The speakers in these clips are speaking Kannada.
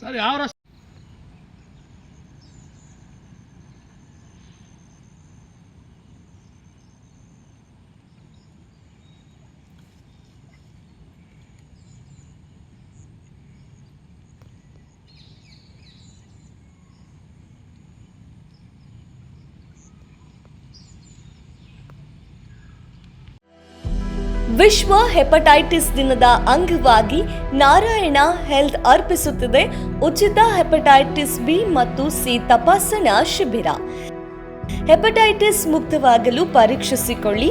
Sare, ahora ವಿಶ್ವ ಹೆಪಟೈಟಿಸ್ ದಿನದ ಅಂಗವಾಗಿ ನಾರಾಯಣ ಹೆಲ್ತ್ ಅರ್ಪಿಸುತ್ತಿದೆ. ಉಚಿತ ಹೆಪಟೈಟಿಸ್ ಬಿ ಮತ್ತು ಸಿ ತಪಾಸಣಾ ಶಿಬಿರ. ಹೆಪಟೈಟಿಸ್ ಮುಕ್ತವಾಗಲು ಪರೀಕ್ಷಿಸಿಕೊಳ್ಳಿ.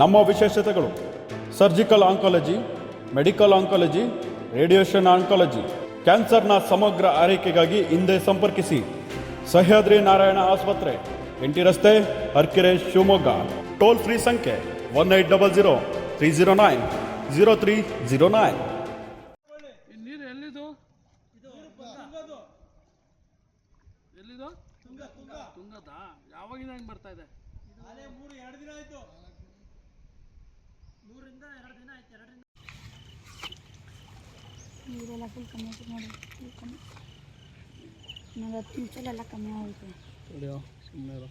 ನಮ್ಮ ವಿಶೇಷತೆಗಳು. Surgical oncology medical oncology radiation oncology ಕ್ಯಾನ್ಸರ್ನ ಸಮಗ್ರ ಆರೈಕೆಗಾಗಿ ಹಿಂದೆ ಸಂಪರ್ಕಿಸಿ. ಸಹ್ಯಾದ್ರಿ ನಾರಾಯಣ ಆಸ್ಪತ್ರೆ ಎಂಟಿ ರಸ್ತೆ ಹರ್ಕೆರೆ ಶಿವಮೊಗ್ಗ. ಟೋಲ್ ಫ್ರೀ ಸಂಖ್ಯೆ one eight double zero three zero nine zero three zero nine ಈ ನೀರು ಎಲ್ಲಿದು? ಎಲ್ಲಿದು? ತುಂಗದ. ಯಾವಾಗಿಂದ ಹೆಂಗ್ ಬರ್ತಾ ಇದೆ? ನೀರೆಲ್ಲ ಫುಲ್ ಕಮ್ಮಿ ಆಯ್ತು ನೋಡಿ ಫುಲ್ ಕಮ್ಮಿ ಇನ್ನೊಂದು ಹತ್ತು ನಿಮಿಷಲೆಲ್ಲ ಕಮ್ಮಿ ಆಯಿತು ಸುಮ್ಮನೆ